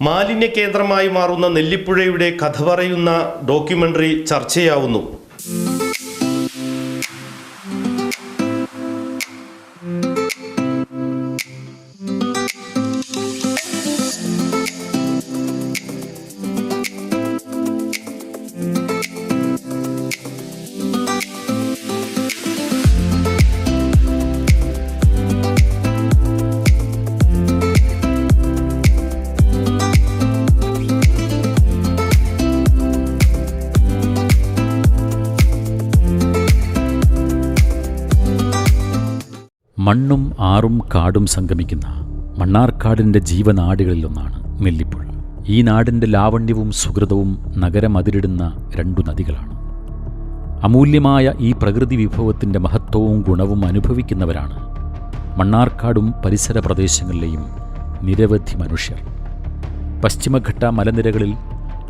മാലിന്യ കേന്ദ്രമായി മാറുന്ന നെല്ലിപ്പുഴയുടെ കഥ പറയുന്ന ഡോക്യുമെന്ററി ചർച്ചയാവുന്നു. മണ്ണും ആറും കാടും സംഗമിക്കുന്ന മണ്ണാർക്കാടിന്റെ ജീവനാടുകളിലൊന്നാണ് നെല്ലിപ്പുഴ. ഈ നാടിന്റെ ലാവണ്യവും സുഹൃതവും നഗരമതിരിടുന്ന രണ്ടു നദികളാണ്. അമൂല്യമായ ഈ പ്രകൃതി വിഭവത്തിന്റെ മഹത്വവും ഗുണവും അനുഭവിക്കുന്നവരാണ് മണ്ണാർക്കാടും പരിസര പ്രദേശങ്ങളിലെയും നിരവധി മനുഷ്യർ. പശ്ചിമഘട്ട മലനിരകളിൽ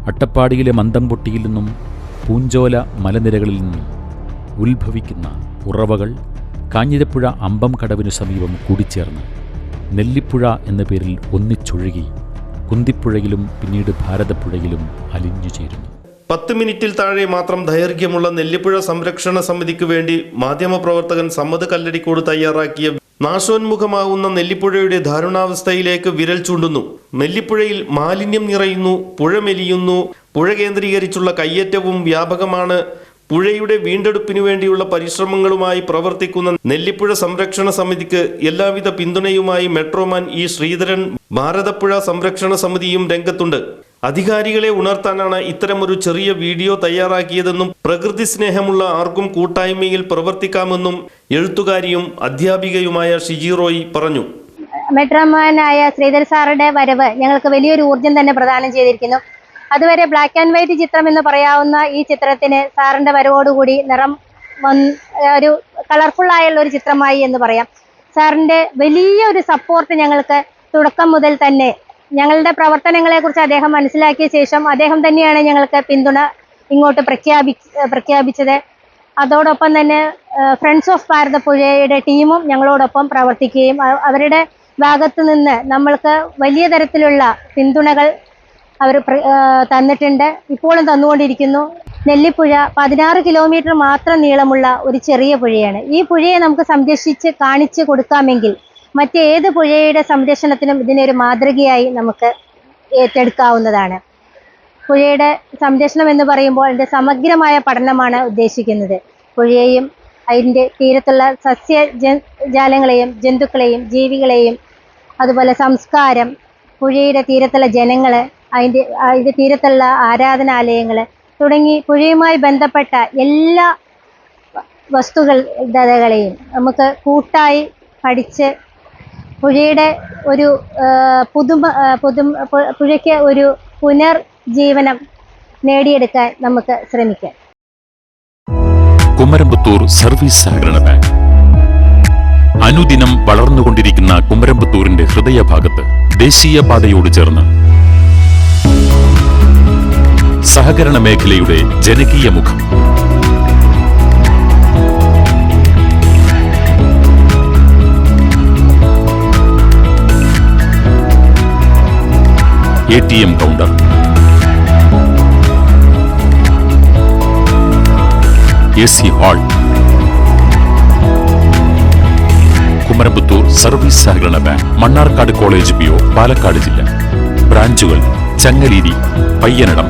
അട്ടപ്പാടിയിലെ മന്ദംപൊട്ടിയിൽ നിന്നും പൂഞ്ചോല മലനിരകളിൽ നിന്നും ഉത്ഭവിക്കുന്ന ഉറവകൾ കാഞ്ഞിരപ്പുഴ അമ്പം കടവിനു സമീപം കൂടിച്ചേർന്ന് നെല്ലിപ്പുഴ എന്ന പേരിൽ ഒന്നിച്ചൊഴുകി കുന്തിപ്പുഴയിലും പിന്നീട് ഭാരതപ്പുഴയിലും അലിഞ്ഞു ചേരുന്നു. പത്ത് മിനിറ്റിൽ താഴെ മാത്രം ദൈർഘ്യമുള്ള നെല്ലിപ്പുഴ സംരക്ഷണ സമിതിക്ക് വേണ്ടി മാധ്യമപ്രവർത്തകൻ സമ്മത കല്ലടിക്കോട് തയ്യാറാക്കിയ നാശോന്മുഖമാകുന്ന നെല്ലിപ്പുഴയുടെ ദാരുണാവസ്ഥയിലേക്ക് വിരൽ ചൂണ്ടുന്നു. നെല്ലിപ്പുഴയിൽ മാലിന്യം നിറയുന്നു പുഴ മെലിയുന്നു പുഴ കേന്ദ്രീകരിച്ചുള്ള കയ്യേറ്റവും വ്യാപകമാണ് പുഴയുടെ വീണ്ടെടുപ്പിനു വേണ്ടിയുള്ള പരിശ്രമങ്ങളുമായി പ്രവർത്തിക്കുന്ന നെല്ലിപ്പുഴ സംരക്ഷണ സമിതിക്ക് എല്ലാവിധ പിന്തുണയുമായി മെട്രോമാൻ ഇ ശ്രീധരൻ ഭാരതപ്പുഴ സംരക്ഷണ സമിതിയും രംഗത്തുണ്ട്. അധികാരികളെ ഉണർത്താനാണ് ഇത്തരമൊരു ചെറിയ വീഡിയോ തയ്യാറാക്കിയതെന്നും പ്രകൃതി സ്നേഹമുള്ള ആർക്കും കൂട്ടായ്മയിൽ പ്രവർത്തിക്കാമെന്നും എഴുത്തുകാരിയും അധ്യാപികയുമായ ഷിജിറോയി പറഞ്ഞു. മെട്രോമാനായ ശ്രീധർ സാറുടെ വരവ് ഞങ്ങൾക്ക് വലിയൊരു ഊർജം തന്നെ പ്രദാനം ചെയ്തിരിക്കുന്നു. അതുവരെ ബ്ലാക്ക് ആൻഡ് വൈറ്റ് ചിത്രം എന്ന് പറയാവുന്ന ഈ ചിത്രത്തിന് സാറിന്റെ വരവോടുകൂടി നിറം ഒരു കളർഫുൾ ആയുള്ള ഒരു ചിത്രമായി എന്ന് പറയാം. സാറിന്റെ വലിയ ഒരു സപ്പോർട്ട് ഞങ്ങൾക്ക് തുടക്കം മുതൽ തന്നെ ഞങ്ങളുടെ പ്രവർത്തനങ്ങളെ കുറിച്ച് അദ്ദേഹം മനസ്സിലാക്കിയ ശേഷം അദ്ദേഹം തന്നെയാണ് ഞങ്ങൾക്ക് പിന്തുണ ഇങ്ങോട്ട് പ്രഖ്യാപി പ്രഖ്യാപിച്ചത്. അതോടൊപ്പം തന്നെ ഫ്രണ്ട്സ് ഓഫ് ഭാരതപ്പുഴയുടെ ടീമും ഞങ്ങളോടൊപ്പം പ്രവർത്തിക്കുകയും അവരുടെ ഭാഗത്തു നിന്ന് നമ്മൾക്ക് വലിയ തരത്തിലുള്ള പിന്തുണകൾ അവർ തന്നിട്ടുണ്ട്. ഇപ്പോഴും തന്നുകൊണ്ടിരിക്കുന്നു. നെല്ലിപ്പുഴ പതിനാറ് കിലോമീറ്റർ മാത്രം നീളമുള്ള ഒരു ചെറിയ പുഴയാണ്. ഈ പുഴയെ നമുക്ക് സംരക്ഷിച്ച് കാണിച്ചു കൊടുക്കാമെങ്കിൽ മറ്റേത് പുഴയുടെ സംരക്ഷണത്തിനും ഇതിനൊരു മാതൃകയായി നമുക്ക് ഏറ്റെടുക്കാവുന്നതാണ്. പുഴയുടെ സംരക്ഷണം എന്ന് പറയുമ്പോൾ അതിന്റെ സമഗ്രമായ പഠനമാണ് ഉദ്ദേശിക്കുന്നത്. പുഴയെയും അതിന്റെ തീരത്തുള്ള സസ്യ ജാലങ്ങളെയും ജന്തുക്കളെയും ജീവികളെയും അതുപോലെ സംസ്കാരം പുഴയുടെ തീരത്തുള്ള ജനങ്ങൾ അതിന്റെ അതിന്റെ തീരത്തുള്ള ആരാധനാലയങ്ങൾ തുടങ്ങി പുഴയുമായി ബന്ധപ്പെട്ട എല്ലാ വസ്തുക്കളെയും നമുക്ക് കൂട്ടായി പഠിച്ച് പുഴയുടെ ഒരു പുതുമ പുതുമ പുഴയ്ക്ക് ഒരു പുനർജീവനം നേടിയെടുക്കാൻ നമുക്ക് ശ്രമിക്കാം. കുമരമ്പത്തൂർ സർവീസ് സഹകരണ ബാങ്ക്. അനുദിനം വളർന്നുകൊണ്ടിരിക്കുന്ന കുമരമ്പത്തൂരിന്റെ ഹൃദയഭാഗത്ത് ദേശീയപാതയോട് ചേർന്ന് സഹകരണ മേഖലയുടെ ജനകീയ മുഖം A T M counter A C hall Kumaramputhur service സഹകരണ bank Mannarkkad college P O Palakkad ജില്ല ബ്രാഞ്ചുകൾ ചങ്ങലേരി പയ്യനടം